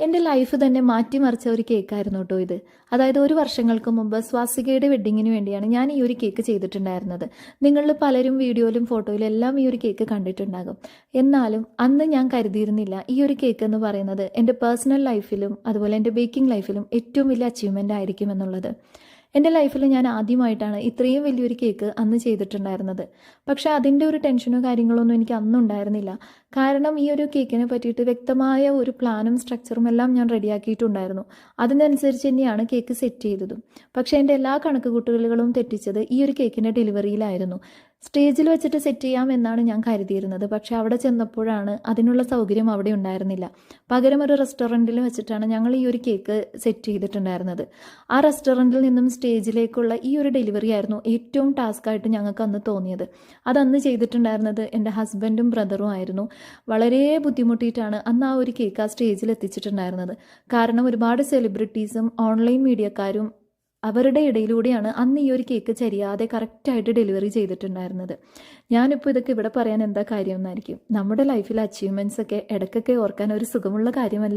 എന്റെ ലൈഫ് തന്നെ മാറ്റിമറിച്ച ഒരു കേക്കായിരുന്നു കേട്ടോ ഇത്. അതായത് ഒരു വർഷങ്ങൾക്ക് മുമ്പ് സ്വാസികയുടെ വെഡ്ഡിങ്ങിന് വേണ്ടിയാണ് ഞാൻ ഈ ഒരു കേക്ക് ചെയ്തിട്ടുണ്ടായിരുന്നത്. നിങ്ങളിൽ പലരും വീഡിയോയിലും ഫോട്ടോയിലും എല്ലാം ഈ ഒരു കേക്ക് കണ്ടിട്ടുണ്ടാകും. എന്നാലും അന്ന് ഞാൻ കരുതിയിരുന്നില്ല ഈ ഒരു കേക്ക് എന്ന് പറയുന്നത് എന്റെ പേഴ്സണൽ ലൈഫിലും അതുപോലെ എന്റെ ബേക്കിംഗ് ലൈഫിലും ഏറ്റവും വലിയ അച്ചീവ്മെന്റ് ആയിരിക്കും എന്നുള്ളത്. എന്റെ ലൈഫിൽ ഞാൻ ആദ്യമായിട്ടാണ് ഇത്രയും വലിയൊരു കേക്ക് അന്ന് ചെയ്തിട്ടുണ്ടായിരുന്നത്. പക്ഷേ അതിന്റെ ഒരു ടെൻഷനോ കാര്യങ്ങളോ ഒന്നും എനിക്ക് അന്നും ഉണ്ടായിരുന്നില്ല. കാരണം ഈ ഒരു കേക്കിനെ പറ്റിയിട്ട് വ്യക്തമായ ഒരു പ്ലാനും സ്ട്രക്ചറും എല്ലാം ഞാൻ റെഡിയാക്കിയിട്ടുണ്ടായിരുന്നു. അതിനനുസരിച്ച് തന്നെയാണ് കേക്ക് സെറ്റ് ചെയ്തതും. പക്ഷേ എന്റെ എല്ലാ കണക്ക് കൂട്ടലുകളും തെറ്റിച്ചത് ഈ ഒരു കേക്കിന്റെ ഡെലിവറിയിലായിരുന്നു സ്റ്റേജിൽ വെച്ചിട്ട് സെറ്റ് ചെയ്യാം എന്നാണ് ഞാൻ കരുതിയിരുന്നത്. പക്ഷേ അവിടെ ചെന്നപ്പോഴാണ് അതിനുള്ള സൗകര്യം അവിടെ ഉണ്ടായിരുന്നില്ല. പകരം ഒരു റെസ്റ്റോറന്റിൽ വെച്ചിട്ടാണ് ഞങ്ങൾ ഈ ഒരു കേക്ക് സെറ്റ് ചെയ്തിട്ടുണ്ടായിരുന്നത്. ആ റെസ്റ്റോറന്റിൽ നിന്നും സ്റ്റേജിലേക്കുള്ള ഈ ഒരു ഡെലിവറി ആയിരുന്നു ഏറ്റവും ടാസ്ക് ആയിട്ട് ഞങ്ങൾക്ക് അന്ന് തോന്നിയത്. അതന്ന് ചെയ്തിട്ടുണ്ടായിരുന്നത് എന്റെ ഹസ്ബൻഡും ബ്രദറും ആയിരുന്നു. വളരെ ബുദ്ധിമുട്ടിയിട്ടാണ് അന്ന് ആ ഒരു കേക്ക് ആ സ്റ്റേജിൽ എത്തിച്ചിട്ടുണ്ടായിരുന്നത്. കാരണം ഒരുപാട് സെലിബ്രിറ്റീസും ഓൺലൈൻ മീഡിയക്കാരും അവരുടെ ഇടയിലൂടെയാണ് അന്ന് ഈ ഒരു കേക്ക് ചരിയാതെ കറക്റ്റായിട്ട് ഡെലിവറി ചെയ്തിട്ടുണ്ടായിരുന്നത്. ഞാനിപ്പോൾ ഇതൊക്കെ ഇവിടെ പറയാൻ എന്താ കാര്യം എന്നായിരിക്കും? നമ്മുടെ ലൈഫിലെ അച്ചീവ്മെന്റ്സ് ഒക്കെ ഇടയ്ക്കൊക്കെ ഓർക്കാൻ ഒരു സുഖമുള്ള കാര്യമല്ലേ?